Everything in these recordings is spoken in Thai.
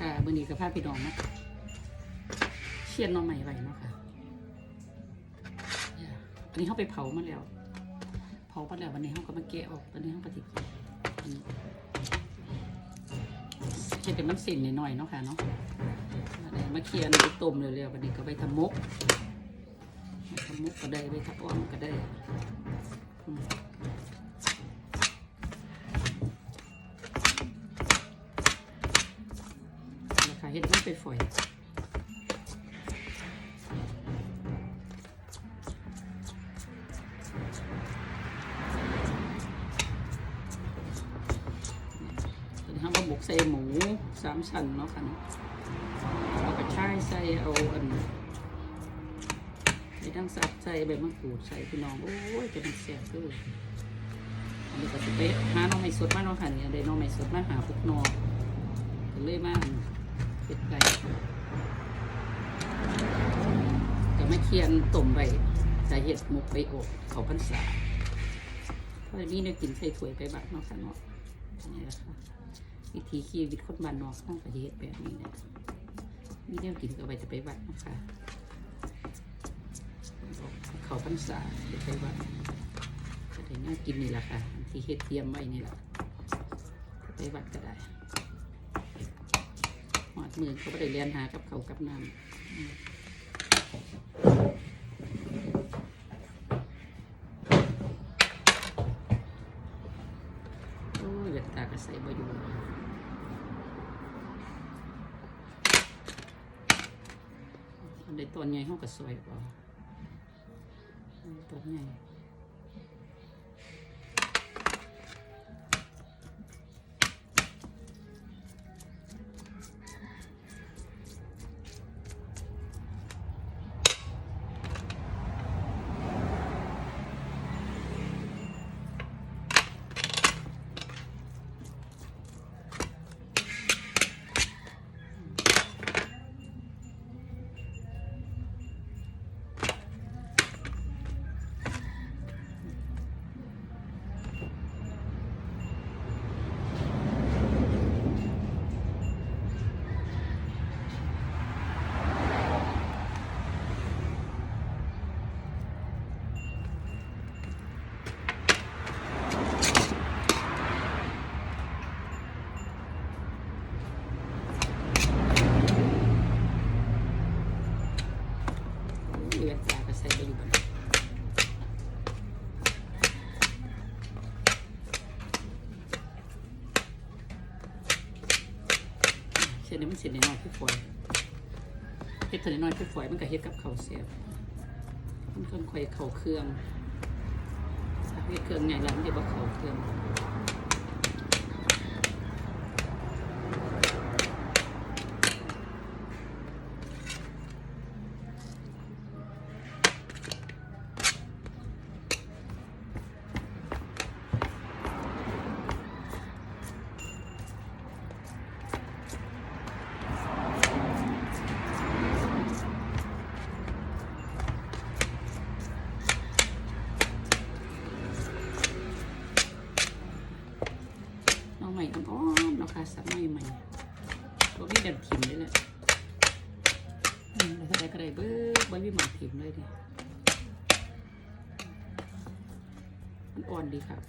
ค่ะมื่อนี้กับพาพี่น้องนะเชียนน้องใหม่ไว้เนาะค่ะอันนี้เขาไปเผามาแล้ว เผามาแล้ววันนี้เขาก็มาแกะออกตอนนี้เขาปฏิกิริยาเช็ดแต่มันสิ่นหน่อยๆเนาะค่ะเนาะมาเคียนไปต้มเร็วๆวันนี้ก็ไปทำมกทำมกก็ได้ไปทับอ้อมก็ได้ ใส่หมูสามชั้นเนาะค่ะเนเอากระชายใส่เอาอันใส่ทั้งสับใส่ใบมะกรูดใส่พี่น้องโอ้ยจะเป็นแซ่บเลยอันนี้ก็จะไปหาน้องไม่สดมาเนาะค่ะเนี่ยได้น้องไม่สดมาหาพวกนอก็เลยมาเผ็ดไปก็มาเคียนต้มไปใส่เห็ดหมกไปอบเขาพรรษาเพราะนี่เนี่ยกินใส่ถ้วยไปบักเนอกค่ะเนาะนี่แหละค่ะ วิธีชีวิตคนบ้านนอกต้องประเทศแบบนี้นี่ยมีเนี่ยกินก็ไปจะไปวัดนะคะเขาพรรษาเดี๋ยวไปวัดก็ได้น่ากินนี่แหละค่ะ ที่เฮ็ดเตรียมไว้นี่แหละไปวัดก็ได้หอดมือเขาไม่ได้เรียนหากับเขากับน้ำอืมโอ้ยเวทตา กระใส่บะยู่อันใดตัวใหญ่ห้องก็สวยกว่าอันใดตัวใหญ่ นี้มันเส้นน้อยพี่ฝอยเฮ็ดเส้นน้อยพี่ฝอยมันก็เฮ็ดกับข้าวเสียบมันค่อยเข้าเครื่องสาเฮ็ดเครื่องใหญ่แล้วมันจะบ่เข้าเครื่อง ตัวนี้ดันถิ่มเลยแหละอืมแล้วถ้าได้ก็ได้เบิ้งบ่มีหมานถิ่มเลยดิมันอ่อนดีครับ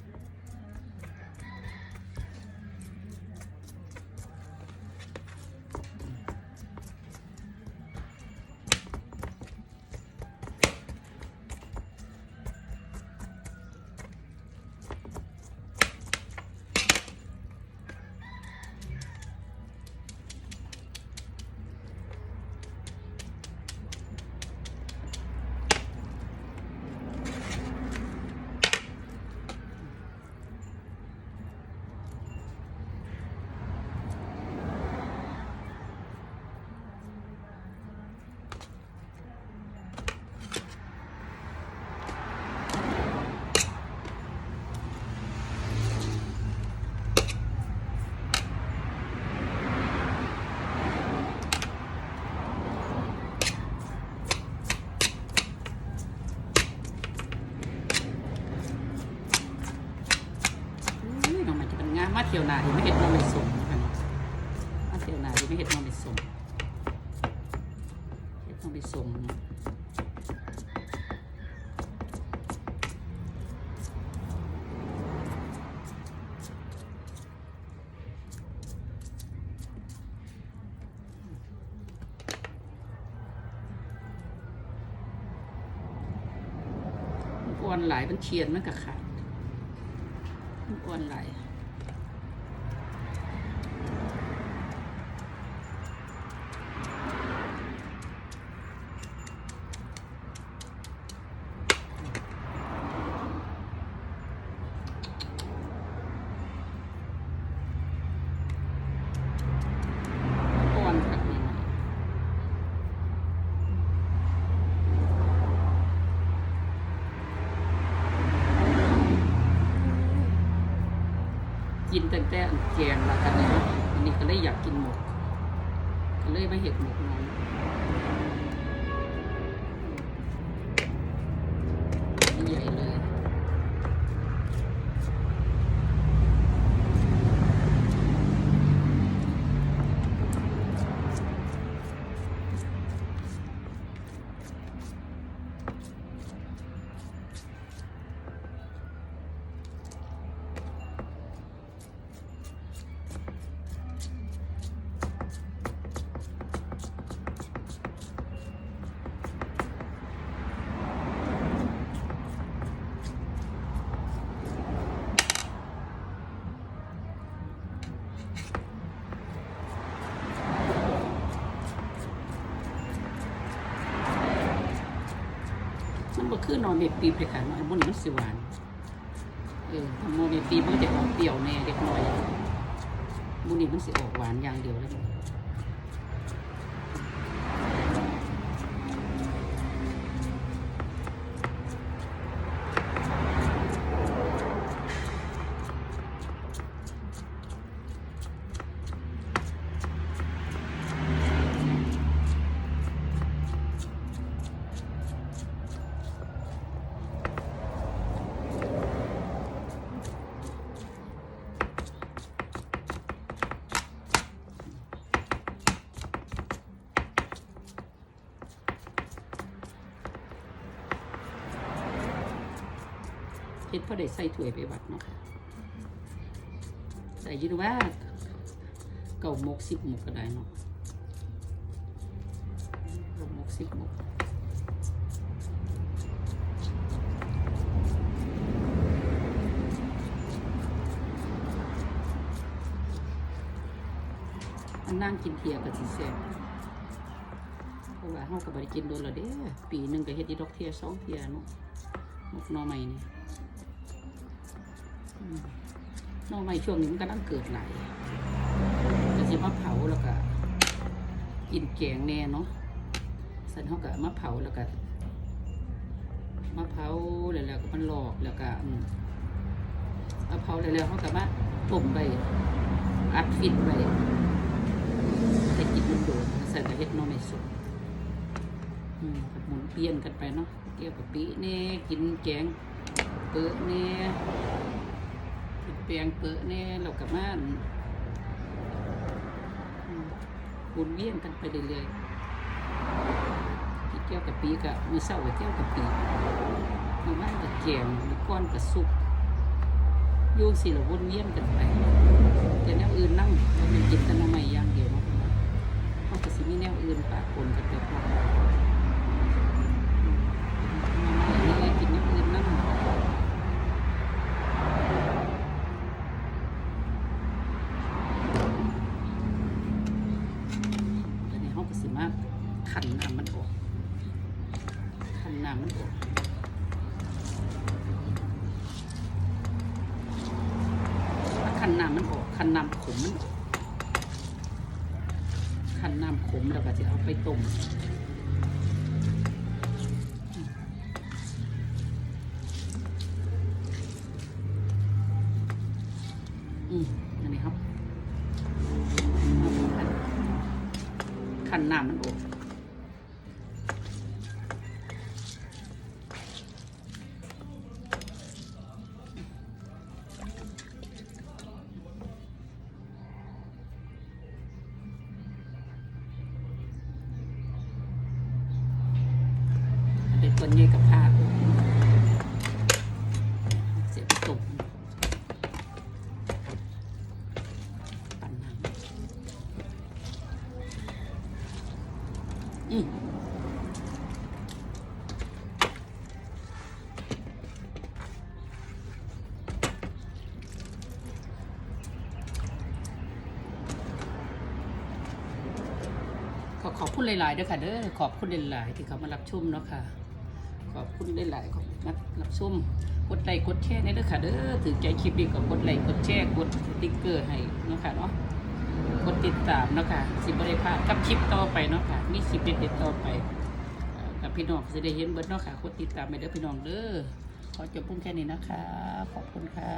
ยน้องใหม่จะเป็นงานมาเที่ยวนาที่ไม่เห็นน้องใหม่ส่งกันมาเที่ยวนาที่ไม่เห็ดน้องไปส่งเห็ดน้องไปส่งมันอ้วนหลายมันเชียนมันกะขาดมันอ้วนหลาย อ่อนครับนี่นะ กินตั้งแต่อันแกงละกันเนี่ยอันนี้ก็เลยอยากกินหมกก็เลยมาเห็ดหมกน้อง มันก็คือนอนเบปีบเลยค่ะนอนบนนี้มันสิหวานเออถ้าโมเบปีบมันจะออกเปรี้ยวแน่เด็กน้อยบนนี้มันสิออกหวานอย่างเดียวเลย เฮ็ดพอได้ใส่ถ้วยไปวัดเนาะค่ะใส่ยืนว่าเก่าหมกสิบหมกก็ได้เนาะเก่าหมกสิบหมกอันนั่งกินเทียกับสิแซ่บเพราะว่าเฮาก็บ่ได้กินโดนละเด้ปีหนึ่งก็เฮ็ดอีดอกเทียสองเทียเนาะมกน่อไม้นี่ น่อไม้ช่วงนี้มันกำลังเกิดหลายจะสิมาเผาแล้วก็กินแกงแน่เนาะสันเขาก็มาเผาแล้วก็มาเผาแล้วแล้วก็มันหลอกแล้วก็มาเผาแล้วแล้วเขาก็มาต้มไปอัดฟินไปแต่กินมันโดดใส่กระเฮ็ดน่อไม้สดอืมก็หมุนเปลี่ยนกันไปเนาะเกี่ยวกับปีแน่กินแกงเปิดแน่กิน เปียงเปอะแน่เรากับม่านอืมหมุนเวียนกันไปเรื่อยๆที่แก้วกับปีกับมือเศร้ากับแก้วกับปีมือม่านกับแกงมือก้อนกับสุกโยงสิเราวนเวียนกันไปแต่แนวอื่นนั่งเราเป็นกินแต่น้ำใหม่อย่างเดียวเนาะเขาก็สิมีแนวอื่นปะปนกันไปพอมหน่อไม้นี่กินแนวอื่นนั่ง อันนี้เขาก็สิมาขันน้ำมันออกขั น้ำมันออกถ้าขันน้ำมันออกขันน้ำขมมันออกขันน้ำขมแล้วก็จะเอาไปต้มอืมอันนี้ครับขันนน้ำมันออก ส่วนใหญ่กับผ้าเสียบตุ่มปั่นน้ำอืมขอขอบคุณหลายๆด้วยค่ะเด้อขอบคุณหลายๆที่เขามารับชมเนาะค่ะ ขอบคุณหลายๆขอบคุณมารับชมกดไลค์กดแชร์ในเด้อค่ะเด้อถือใจคลิปนี้ก็กดไลค์กดแชร์กดสติ๊กเกอร์ให้เนาะค่ะเนาะกดติดตามเนาะค่ะสิบริพลาดกับคลิปต่อไปเนาะค่ะมีคลิปเด็ดๆต่อไปกับพี่น้องจะได้เห็นเบิดเนาะค่ะกดติดตามไปเด้อพี่น้องเด้อขอจบพุ่งแค่นี้นะคะ ขอบคุณค่ะ